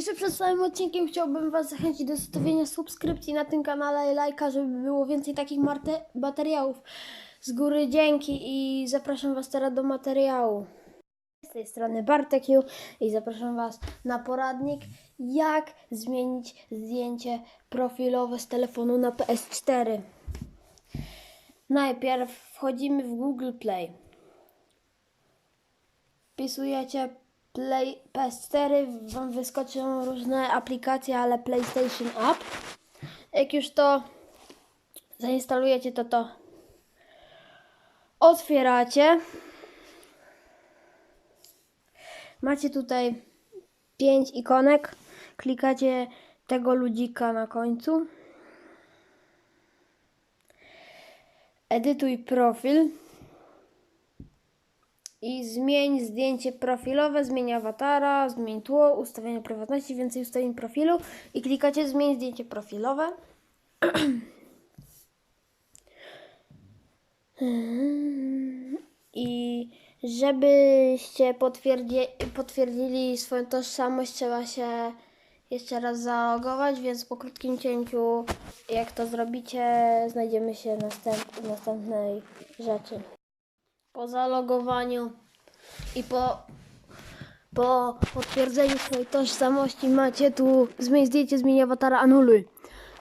Jeszcze przed samym odcinkiem chciałbym Was zachęcić do zostawienia subskrypcji na tym kanale i lajka, żeby było więcej takich materiałów. Z góry dzięki i zapraszam Was teraz do materiału. Z tej strony Bartek Ju i zapraszam Was na poradnik, jak zmienić zdjęcie profilowe z telefonu na PS4. Najpierw wchodzimy w Google Play. Wpisujecie Play PS4, Wam wyskoczą różne aplikacje, ale PlayStation App. Jak już to zainstalujecie, to to otwieracie. Macie tutaj pięć ikonek. Klikacie tego ludzika na końcu. Edytuj profil. I zmień zdjęcie profilowe, zmień awatara, zmień tło, ustawienia prywatności, więcej ustawień profilu i klikacie zmień zdjęcie profilowe. I żebyście potwierdzi, potwierdzili swoją tożsamość, trzeba się jeszcze raz zalogować, więc po krótkim cięciu, jak to zrobicie, znajdziemy się następ, w następnej rzeczy. Po zalogowaniu i po, po potwierdzeniu swojej tożsamości macie tu zmień zdjęcie, zmień awatara, anuluj.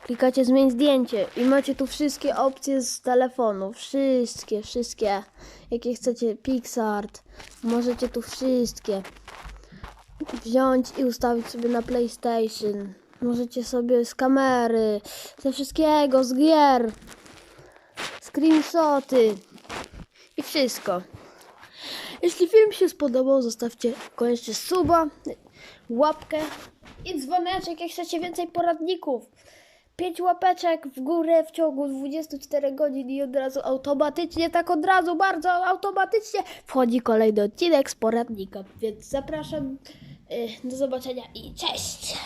Klikacie zmień zdjęcie i macie tu wszystkie opcje z telefonu. Wszystkie, wszystkie. Jakie chcecie, PixArt. Możecie tu wszystkie wziąć i ustawić sobie na PlayStation. Możecie sobie z kamery, ze wszystkiego, z gier, screenshoty i wszystko. Jeśli film się spodobał, zostawcie koniecznie suba, łapkę i dzwoneczek, jak chcecie więcej poradników. 5 łapeczek w górę w ciągu 24 godzin i od razu automatycznie, tak od razu, bardzo automatycznie wchodzi kolejny odcinek z poradnika. Więc zapraszam, y, do zobaczenia i cześć!